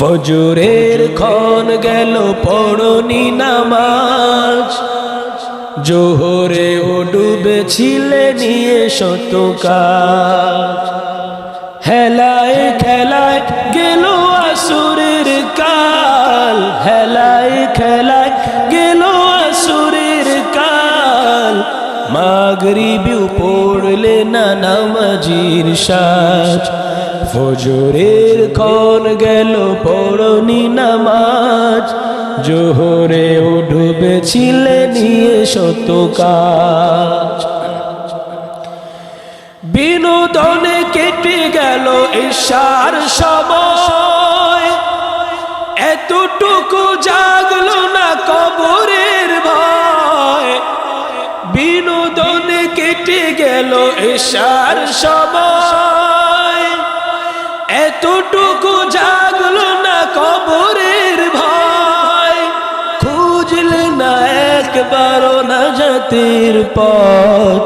ফজরের ক্ষণ গেল, পড়নি নামাজ। জোহরে ও ডুবেছিলে নিয়ে শত কাজ। হেলায় খেলায় গেল আসুরের কাল। হেলায় খেলায় গেল আসুরের কাল। মাগরিবিউ পড়লে না নামাজির সাজ। ফজরের ক্ষণ গেল, পড়নি নামাজ। জোহরে ও ডুবেছিলে নিয়ে শত কাজ। বিনোদনে কেটে গেল ঈশার সময়। এতটুকু জাগলো না কবরের ভয়। বিনোদনে কেটে গেল ঈশার সময়। এতটুকু জাগলো না কবরের ভয়। খুঁজলে না একবারও না জাতির পথ।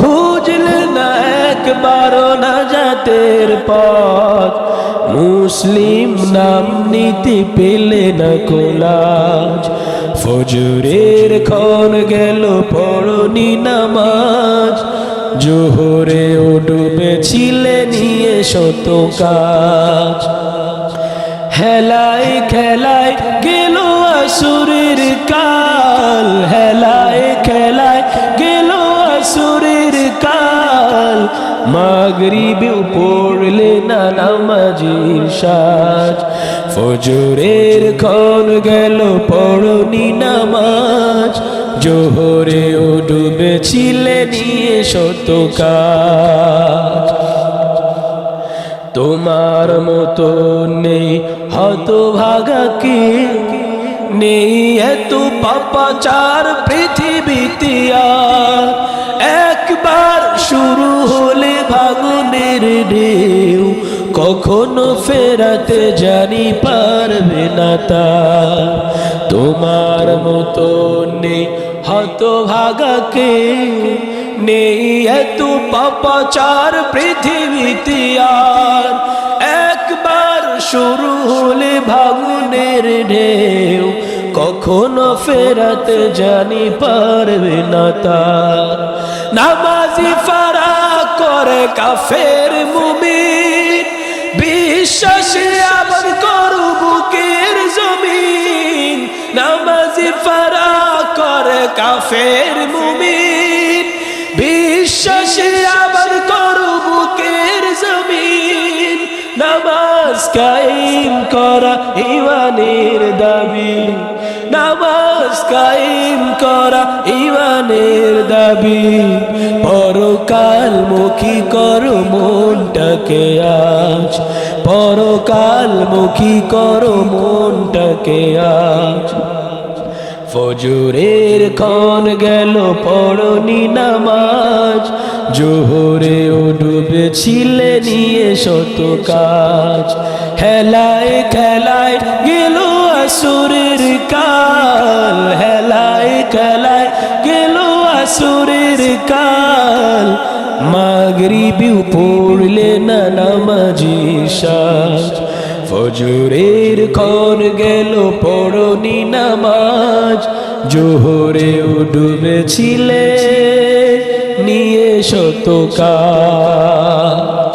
খুঁজলে না একবারও না জাতের পথ। মুসলিম নাম নীতি পেলে না কোলাজ ফজরের ক্ষণ গেল, পড়নি নামাজ। জোহরে ও ডুবেছিলে নিয়ে শত কাজ হেলায় খেলায় গেল আসুরের কাল। হেলায় খেলায় গেল আসুরের কাল। মাগরিবে পড়লে না নামাজির সাজ। ফজরের ক্ষণ গেল, পড়নি নামাজ। জোহরে ও ডুবেছিলে নিয়ে শত কাজ। তোমার মতো নেই হত ভাগাকে নেই এত পাপাচার পৃথিবীতে একবার শুরু হলে ভাগুনের ঢেউ। কখনো ফেরাতে জানি পারবে না তার তোমার মতো নেই হত ভাগাকে নেই এত পাপাচার পৃথিবীতে আর। একবার শুরু হলে ভাগুনের ঢেউ, কখনো ফেরাতে জানি পারবে না তার নামাজি ফারা করে কাফের মুমিন বিশ্বাসে আবার করু বুকের জমিন, নামাজি ফারা করে কাফের মুমিন। বিশ্বাসে আবার করু বুকের জমিন, নামাজ কায়েম করা ইমানের দাবি। নামাজ কায়েম করা ইমানের দাবি। পরকাল মুখী করো মনটাকে আজ। পরকাল মুখী করো মনটাকে আজ। ফজরের ক্ষণ গেল, পড়নি নামাজ। জোহরে ও ডুবেছিলে নিয়ে শত কাজ। হেলায় খেলায় গেল আসুরের কাল, হেলায় খেলায় গেল আসুরের কাল। মাগরিবিউ পড়লে না নামাজি সাজ। ক্ষণ গেল, পড়নি নামাজ। জোহরে ও ডুবেছিলে নিয়ে শত কাজ।